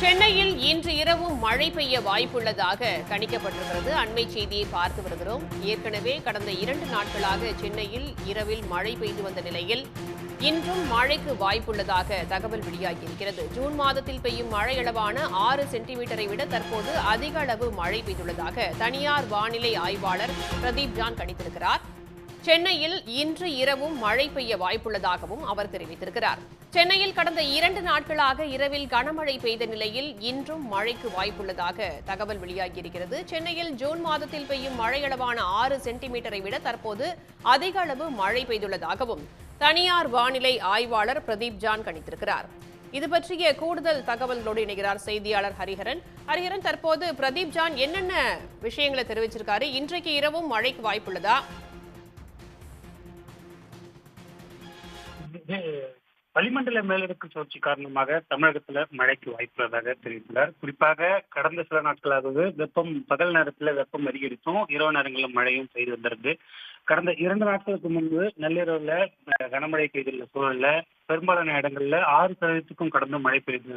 சென்னையில் இன்று இரவும் மழை பெய்ய வாய்ப்புள்ளதாக கணிக்கப்பட்டிருக்கிறது. அண்மை செய்தியை பார்த்து வருகிறோம். ஏற்கனவே கடந்த இரண்டு நாட்களாக சென்னையில் இரவில் மழை பெய்து வந்த நிலையில் இன்றும் மழைக்கு வாய்ப்புள்ளதாக தகவல் வெளியாகியிருக்கிறது. ஜூன் மாதத்தில் பெய்யும் மழை அளவான ஆறு சென்டிமீட்டரை விட தற்போது அதிக அளவு மழை பெய்துள்ளதாக தனியார் வானிலை ஆய்வாளர் பிரதீப் ஜான் கணித்திருக்கிறார். சென்னையில் இன்று இரவும் மழை பெய்ய வாய்ப்புள்ளதாகவும் அவர் தெரிவித்திருக்கிறார். சென்னையில் கடந்த இரண்டு நாட்களாக இரவில் கனமழை பெய்த நிலையில் இன்றும் மழைக்கு வாய்ப்புள்ளதாக தகவல் வெளியாகியிருக்கிறது. சென்னையில் ஜூன் மாதத்தில் பெய்யும் மழையளவான ஆறு சென்டிமீட்டரை விட தற்போது அதிக அளவு மழை பெய்துள்ளதாகவும் தனியார் வானிலை ஆய்வாளர் பிரதீப் ஜான் கணித்திருக்கிறார். இது பற்றிய கூடுதல் தகவல்களோடு இணைகிறார் செய்தியாளர் ஹரிஹரன். ஹரிஹரன் தற்போது பிரதீப் ஜான் என்னென்ன விஷயங்களை தெரிவிச்சிருக்காரு? இன்றைக்கு இரவும் மழைக்கு வாய்ப்புள்ளதா? வளிமண்டல மேலடுக்கு சுழற்சி காரணமாக தமிழகத்துல மழைக்கு வாய்ப்புள்ளதாக தெரிவித்துள்ளார். குறிப்பாக கடந்த சில நாட்களாகவே வெப்பம் பகல் நேரத்துல வெப்பம் அதிகரித்தும் இரவு நேரங்களில் மழையும் பெய்து வந்திருக்கு. கடந்த இரண்டு நாட்களுக்கு முன்பு நள்ளிரவுல கனமழை பெய்துள்ள சூழல்ல பெரும்பாலான இடங்கள்ல ஆறு சதவீதத்துக்கும் கடந்து மழை பெய்து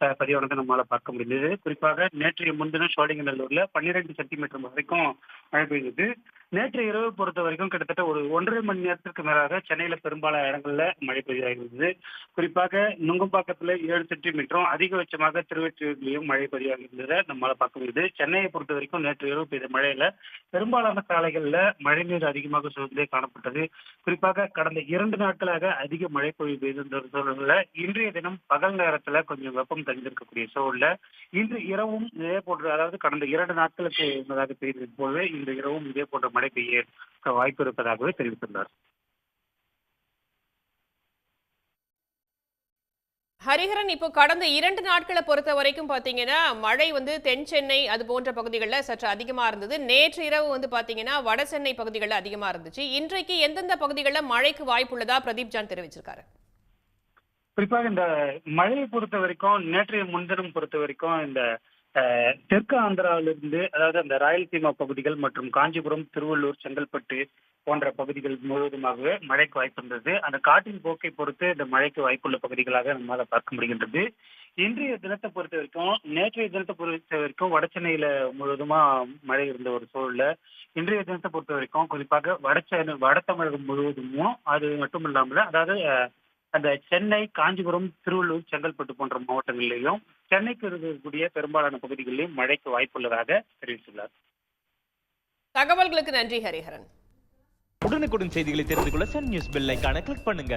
அஹ், பதிவானதை நம்மளால பார்க்க முடிந்தது. குறிப்பாக நேற்றைய முன்தினம் சோழிங்கநல்லூர்ல பன்னிரண்டு சென்டிமீட்டர் வரைக்கும் மழை பெய்தது. நேற்று இரவு பொறுத்த வரைக்கும் கிட்டத்தட்ட ஒரு ஒன்றரை மணி நேரத்திற்கு மேலாக சென்னையில பெரும்பாலான இடங்கள்ல மழை பெய்தாகிருந்தது குறிப்பாக நுங்கம்பாக்கத்துல ஏழு சென்டிமீட்டரும் அதிகபட்சமாக திருவெற்றியூர்லயும் மழை பதிவாகியிருந்ததை நம்மளால பார்க்க முடியுது. சென்னையை பொறுத்த வரைக்கும் நேற்று இரவு பெய்த மழையில பெரும்பாலான சாலைகள்ல மழைநீர் அதிகமாக சூழ்ந்தே காணப்பட்டது. குறிப்பாக கடந்த இரண்டு நாட்களாக அதிக மழை பொழிவு பெய்திருந்த சூழல்ல இன்றைய தினம் பகல் நேரத்துல கொஞ்சம் வெப்பம் தங்கியிருக்கக்கூடிய சூழல்ல இன்று இரவும் இதே போன்ற அதாவது கடந்த இரண்டு நாட்களுக்கு முன்னதாக பெய்தது போலவே இன்று இரவும் இதே போன்ற மழை பெய்ய வாய்ப்பு இருப்பதாகவே தெரிவித்துள்ளார். ஹரிஹரன் இப்போ கடந்த இரண்டு நாட்களை பொறுத்த வரைக்கும் பாத்தீங்கன்னா மழை வந்து தென் சென்னை அது போன்ற பகுதிகளில் சற்று அதிகமா இருந்தது. நேற்று இரவு வந்து பாத்தீங்கன்னா வட சென்னை பகுதிகளில் அதிகமா இருந்துச்சு. இன்றைக்கு எந்தெந்த பகுதிகளில் மழைக்கு வாய்ப்புள்ளதா பிரதீப் ஜான் தெரிவிச்சிருக்காரு. குறிப்பாக இந்த மழையை பொறுத்த வரைக்கும் நேற்றைய முன்தினம் பொறுத்த வரைக்கும் இந்த தெற்கு ஆந்திராவிலிருந்து அதாவது அந்த ராயலசீமா பகுதிகள் மற்றும் காஞ்சிபுரம் திருவள்ளூர் செங்கல்பட்டு போன்ற பகுதிகள் முழுவதுமாகவே மழைக்கு வாய்ப்பு இருந்தது. அந்த காற்றின் போக்கை பொறுத்து இந்த மழைக்கு வாய்ப்புள்ள பகுதிகளாக நம்மால பார்க்க முடிகின்றது. இன்றைய தினத்தை பொறுத்த வரைக்கும் நேற்றைய தினத்தை பொறுத்த வரைக்கும் வடசென்னையில முழுவதுமா மழை இருந்த ஒரு சூழல்ல. இன்றைய தினத்தை பொறுத்த வரைக்கும் குறிப்பாக வடச்சென்னை வட தமிழகம் முழுவதுமும் அது மட்டும் இல்லாமல் அதாவது அந்த சென்னை காஞ்சிபுரம் திருவள்ளூர் செங்கல்பட்டு போன்ற மாவட்டங்களிலேயும் சென்னைக்கு இருக்கக்கூடிய பெரும்பாலான பகுதிகளிலும் மழைக்கு வாய்ப்புள்ளதாக தெரிவித்துள்ளார். தகவல்களுக்கு நன்றி ஹரிஹரன். உடனுக்குடன் செய்திகளை தெரிந்து கொள்ள சன் நியூஸ் பெல் ஐகானை கிளிக் பண்ணுங்க.